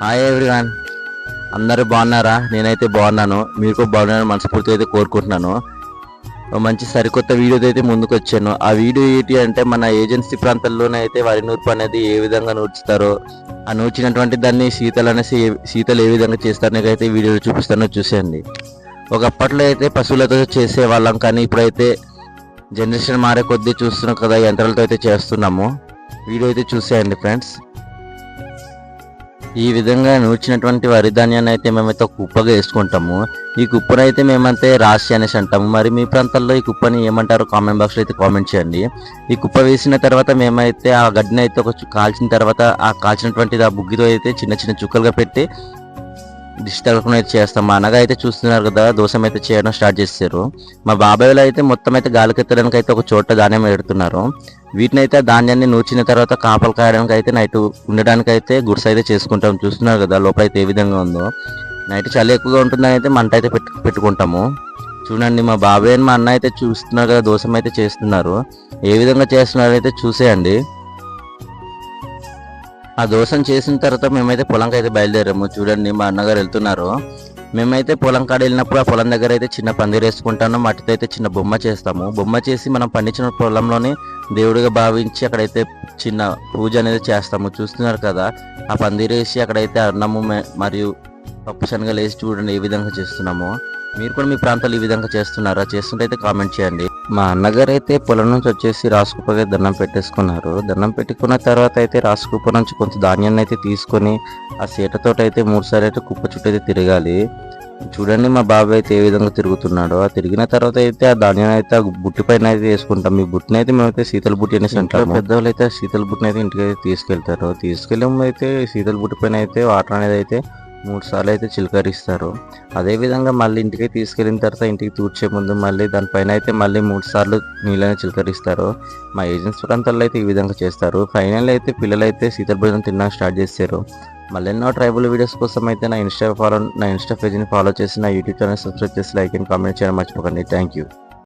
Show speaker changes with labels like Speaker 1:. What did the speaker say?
Speaker 1: Hi everyone అందరూ బాగున్నారా? నేనైతే బాగున్నాను. మీరు కూడా బాగున్నారని మనస్ఫూర్తిగా అయితే కోరుకుంటున్నాను. మంచి సరికొత్త వీడియోతో అయితే ముందుకు వచ్చాను ఆ వీడియో ఏంటి అంటే మన ఏజెన్సీ ప్రాంతాల్లోనే అయితే వరి నూర్పు అనేది ఏ విధంగా నూర్చుతారో ఆ నూర్చినటువంటి దాన్ని శీతలు అనేసి శీతలు ఏ విధంగా చేస్తారో అయితే వీడియోలో చూపిస్తానో. చూసేయండి. ఒకప్పట్లో అయితే పశువులతో చేసేవాళ్ళం కానీ ఇప్పుడైతే జనరేషన్ మారే కొద్దీ చూస్తున్నాం కదా యంత్రాలతో అయితే చేస్తున్నాము. వీడియో అయితే చూసేయండి ఫ్రెండ్స్ ఈ విధంగా నూర్చినటువంటి వరి ధాన్యాన్ని అయితే మేమైతే కుప్పగా వేసుకుంటాము. ఈ కుప్పను అయితే మేమైతే రాశి అనేసి అంటాము. మరి మీ ప్రాంతాల్లో ఈ కుప్పని ఏమంటారో కామెంట్ బాక్స్లో అయితే కామెంట్ చేయండి. ఈ కుప్ప వేసిన తర్వాత మేమైతే ఆ గడ్డిని అయితే ఒక కాల్చిన తర్వాత ఆ కాల్చినటువంటి ఆ బుగ్గితో అయితే చిన్న చిన్న చుక్కలుగా పెట్టి దిష్టి తగలకుండా అయితే చేస్తాం. మా అన్నగా అయితే చూస్తున్నారు కదా దోశం అయితే చేయడం స్టార్ట్ చేశారు. మా బాబాయ్లు అయితే మొత్తం అయితే గాలికెత్తడానికి అయితే ఒక చోట ధాన్యం పెడుతున్నారు. వీటిని అయితే ధాన్యాన్ని నూర్చిన తర్వాత కాపలు కాయడానికి అయితే నైట్ ఉండడానికి అయితే గుడ్స్ అయితే చేసుకుంటాం. చూస్తున్నారు కదా లోపల అయితే ఏ విధంగా ఉందో. నైట్ చలి ఎక్కువగా ఉంటుందని అయితే మంట అయితే పెట్టు పెట్టుకుంటాము. చూడండి మా బాబాయ్ అని మా అన్న అయితే చూస్తున్నారు కదా దోశం అయితే చేస్తున్నారు. ఏ విధంగా చేస్తున్నారు అయితే చూసేయండి. ఆ దోశం చేసిన తర్వాత మేమైతే పొలంకి అయితే బయలుదేరాము. చూడండి మా అన్నగారు వెళ్తున్నారు. మేమైతే పొలం కాడ వెళ్ళినప్పుడు ఆ పొలం దగ్గర అయితే చిన్న పందిరి వేసుకుంటాను. మట్టితో అయితే చిన్న బొమ్మ చేస్తాము. బొమ్మ చేసి మనం పండించిన పొలంలోని దేవుడిగా భావించి అక్కడైతే చిన్న పూజ అనేది చేస్తాము. చూస్తున్నారు కదా ఆ పందిరేసి అక్కడైతే అన్నము మరియు పప్పు శనగలు వేసి చూడండి ఏ విధంగా చేస్తున్నాము. మీరు కూడా మీ ప్రాంతాలు ఈ విధంగా చేస్తున్నారా? చేస్తుంటే అయితే కామెంట్ చేయండి. మా అన్నగారు అయితే పొలం నుంచి వచ్చేసి రాసుకుప్పగా దండం పెట్టేసుకున్నారు. దండం పెట్టుకున్న తర్వాత అయితే రాసుకుప్ప నుంచి కొంత ధాన్యాన్ని అయితే తీసుకొని ఆ సీటతో అయితే మూడు సార్లు అయితే కుప్ప చుట్టూ అయితే తిరగాలి. చూడండి మా బాబాయ్ అయితే ఏ విధంగా తిరుగుతున్నాడో. ఆ తిరిగిన తర్వాత అయితే ఆ ధాన్యాన్ని అయితే ఆ బుట్టి పైన అయితే వేసుకుంటాం. ఈ బుట్టిని అయితే మేమైతే శీతల బుట్టి అనేసి అంటారు పెద్దవాళ్ళు అయితే ఆ శీతల బుట్టిని అయితే ఇంటికి అయితే తీసుకెళ్తారు. తీసుకెళ్ళే అయితే శీతల బుట్టి పైన అయితే వాటర్ అనేది అయితే మూడు సార్లు అయితే చిలకరిస్తారు. అదేవిధంగా మళ్ళీ ఇంటికి తీసుకెళ్ళిన తర్వాత ఇంటికి తూర్చే ముందు మళ్ళీ దానిపైన అయితే మళ్ళీ మూడు సార్లు నీళ్ళని చిలకరిస్తారు. మా ఏజెన్సీ ప్రాంతాల్లో అయితే ఈ విధంగా చేస్తారు. ఫైనల్ అయితే పిల్లలు అయితే శీతల భోజనం తినడం స్టార్ట్ చేశారు మళ్ళీ ఎన్నో ట్రైబల్ వీడియోస్ కోసం అయితే నా ఇన్స్టా ఫాలో నా ఇన్స్టా పేజ్ని ఫాలో చేసి నా యూట్యూబ్ ఛానల్ సబ్స్క్రైబ్ చేసి లైక్ అండ్ కామెంట్ చేయడం మర్చిపోకండి. Thank you